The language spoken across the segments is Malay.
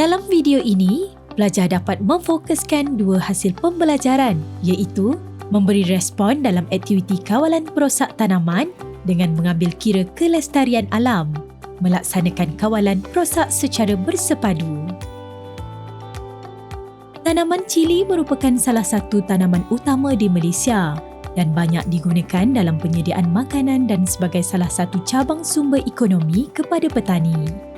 Dalam video ini, pelajar dapat memfokuskan dua hasil pembelajaran iaitu memberi respon dalam aktiviti kawalan perosak tanaman dengan mengambil kira kelestarian alam, melaksanakan kawalan perosak secara bersepadu. Tanaman cili merupakan salah satu tanaman utama di Malaysia dan banyak digunakan dalam penyediaan makanan dan sebagai salah satu cabang sumber ekonomi kepada petani.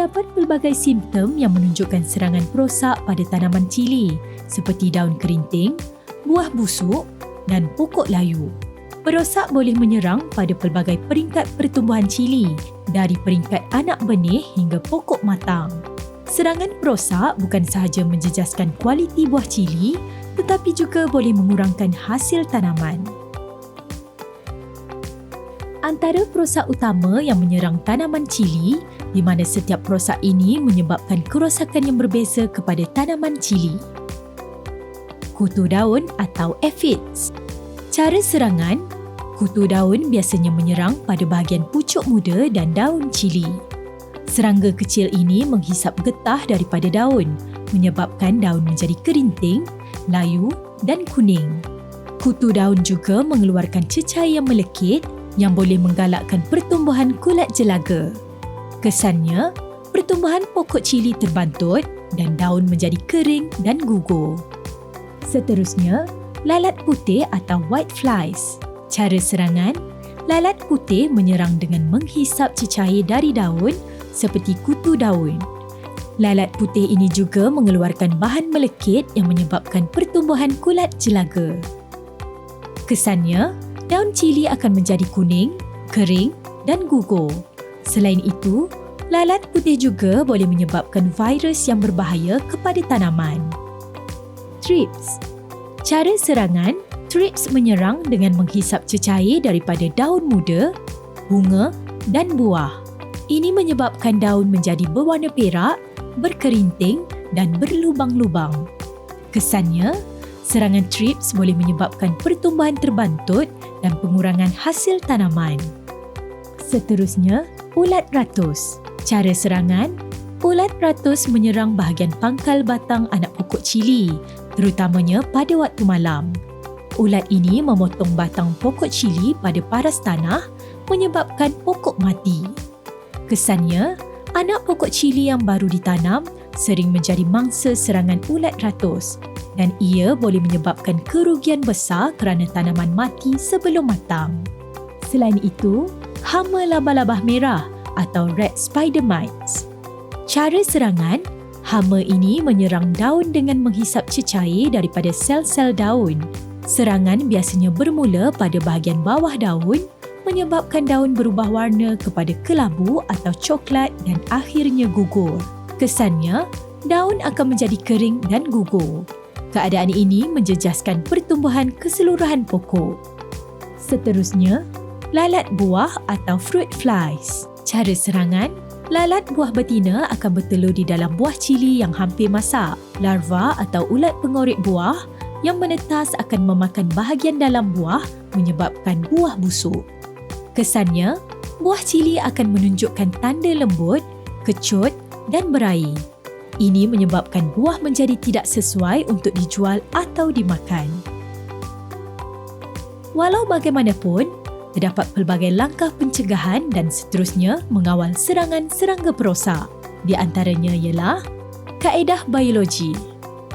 Terdapat pelbagai simptom yang menunjukkan serangan perosak pada tanaman cili seperti daun kerinting, buah busuk dan pokok layu. Perosak boleh menyerang pada pelbagai peringkat pertumbuhan cili dari peringkat anak benih hingga pokok matang. Serangan perosak bukan sahaja menjejaskan kualiti buah cili tetapi juga boleh mengurangkan hasil tanaman. Antara perosak utama yang menyerang tanaman cili di mana setiap perosak ini menyebabkan kerosakan yang berbeza kepada tanaman cili. Kutu daun atau aphids. Cara serangan, kutu daun biasanya menyerang pada bahagian pucuk muda dan daun cili. Serangga kecil ini menghisap getah daripada daun, menyebabkan daun menjadi kerinting layu dan kuning. Kutu daun juga mengeluarkan cecair yang melekit yang boleh menggalakkan pertumbuhan kulat jelaga. Kesannya, pertumbuhan pokok cili terbantut dan daun menjadi kering dan gugur. Seterusnya, lalat putih atau white flies. Cara serangan, lalat putih menyerang dengan menghisap cecair dari daun seperti kutu daun. Lalat putih ini juga mengeluarkan bahan melekit yang menyebabkan pertumbuhan kulat jelaga. Kesannya, daun cili akan menjadi kuning, kering dan gugur. Selain itu, lalat putih juga boleh menyebabkan virus yang berbahaya kepada tanaman. Trips Cara serangan, trips menyerang dengan menghisap cecair daripada daun muda, bunga dan buah. Ini menyebabkan daun menjadi berwarna perak berkerinting dan berlubang-lubang. Kesannya, serangan trips boleh menyebabkan pertumbuhan terbantut dan pengurangan hasil tanaman. Seterusnya, ulat ratus. Cara serangan, ulat ratus menyerang bahagian pangkal batang anak pokok cili, terutamanya pada waktu malam. Ulat ini memotong batang pokok cili pada paras tanah menyebabkan pokok mati. Kesannya, anak pokok cili yang baru ditanam sering menjadi mangsa serangan ulat ratus dan ia boleh menyebabkan kerugian besar kerana tanaman mati sebelum matang. Selain itu, hama labah-labah merah atau red spider mites. Cara serangan, hama ini menyerang daun dengan menghisap cecair daripada sel-sel daun. Serangan biasanya bermula pada bahagian bawah daun menyebabkan daun berubah warna kepada kelabu atau coklat dan akhirnya gugur. Kesannya, daun akan menjadi kering dan gugur. Keadaan ini menjejaskan pertumbuhan keseluruhan pokok. Seterusnya, lalat buah atau fruit flies. Cara serangan, lalat buah betina akan bertelur di dalam buah cili yang hampir masak. Larva atau ulat pengorek buah yang menetas akan memakan bahagian dalam buah menyebabkan buah busuk. Kesannya, buah cili akan menunjukkan tanda lembut, kecut dan berair. Ini menyebabkan buah menjadi tidak sesuai untuk dijual atau dimakan. Walau bagaimanapun, terdapat pelbagai langkah pencegahan dan seterusnya mengawal serangan serangga perosak. Di antaranya ialah kaedah biologi.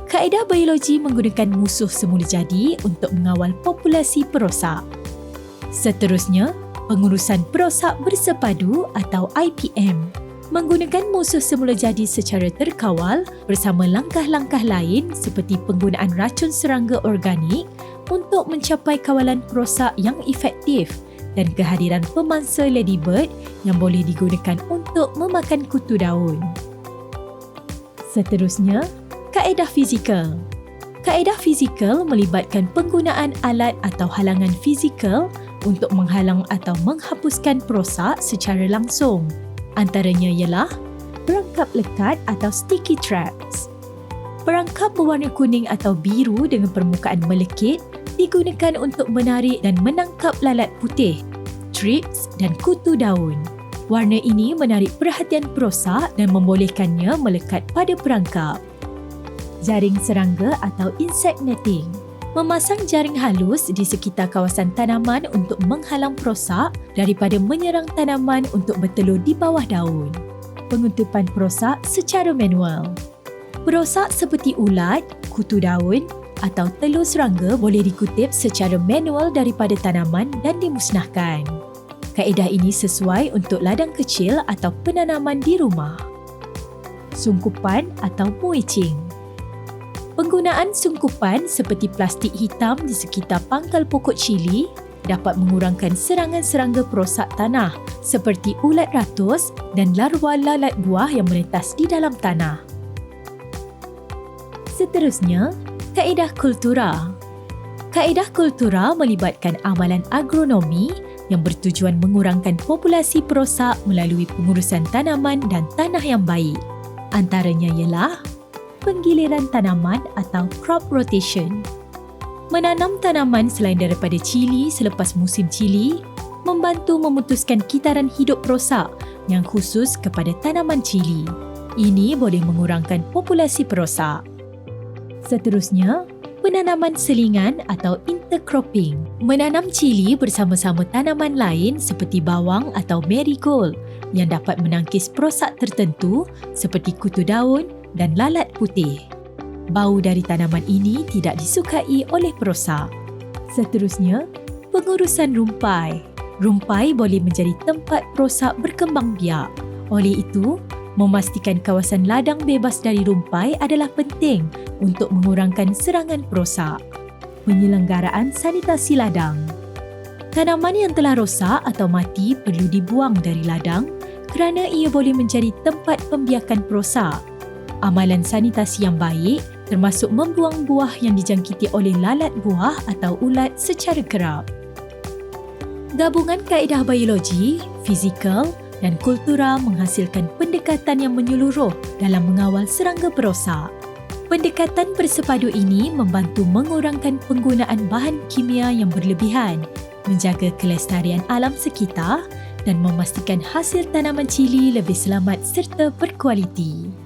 Kaedah biologi menggunakan musuh semula jadi untuk mengawal populasi perosak. Seterusnya, pengurusan perosak bersepadu atau IPM menggunakan musuh semula jadi secara terkawal bersama langkah-langkah lain seperti penggunaan racun serangga organik untuk mencapai kawalan perosak yang efektif dan kehadiran pemangsa ladybird yang boleh digunakan untuk memakan kutu daun. Seterusnya, kaedah fizikal. Kaedah fizikal melibatkan penggunaan alat atau halangan fizikal untuk menghalang atau menghapuskan perosak secara langsung. Antaranya ialah perangkap lekat atau sticky traps. Perangkap berwarna kuning atau biru dengan permukaan melekit digunakan untuk menarik dan menangkap lalat putih, trips dan kutu daun. Warna ini menarik perhatian perosak dan membolehkannya melekat pada perangkap. Jaring serangga atau insect netting. Memasang jaring halus di sekitar kawasan tanaman untuk menghalang perosak daripada menyerang tanaman untuk bertelur di bawah daun. Pengutupan perosak secara manual. Perosak seperti ulat, kutu daun atau telur serangga boleh dikutip secara manual daripada tanaman dan dimusnahkan. Kaedah ini sesuai untuk ladang kecil atau penanaman di rumah. Sungkupan atau mulching. Penggunaan sungkupan seperti plastik hitam di sekitar pangkal pokok cili dapat mengurangkan serangan serangga perosak tanah seperti ulat ratus dan larva lalat buah yang menetas di dalam tanah. Seterusnya, kaedah kultura. Kaedah kultura melibatkan amalan agronomi yang bertujuan mengurangkan populasi perosak melalui pengurusan tanaman dan tanah yang baik. Antaranya ialah penggiliran tanaman atau crop rotation. Menanam tanaman selain daripada cili selepas musim cili membantu memutuskan kitaran hidup perosak yang khusus kepada tanaman cili. Ini boleh mengurangkan populasi perosak. Seterusnya, penanaman selingan atau intercropping. Menanam cili bersama-sama tanaman lain seperti bawang atau marigold yang dapat menangkis perosak tertentu seperti kutu daun dan lalat putih. Bau dari tanaman ini tidak disukai oleh perosak. Seterusnya, pengurusan rumpai. Rumpai boleh menjadi tempat perosak berkembang biak. Oleh itu, memastikan kawasan ladang bebas dari rumpai adalah penting untuk mengurangkan serangan perosak. Penyelenggaraan sanitasi ladang. Tanaman yang telah rosak atau mati perlu dibuang dari ladang kerana ia boleh menjadi tempat pembiakan perosak amalan sanitasi yang baik termasuk membuang buah yang dijangkiti oleh lalat buah atau ulat secara kerap. Gabungan kaedah biologi, fizikal dan kultura menghasilkan pendekatan yang menyeluruh dalam mengawal serangga perosak. Pendekatan bersepadu ini membantu mengurangkan penggunaan bahan kimia yang berlebihan, menjaga kelestarian alam sekitar dan memastikan hasil tanaman cili lebih selamat serta berkualiti.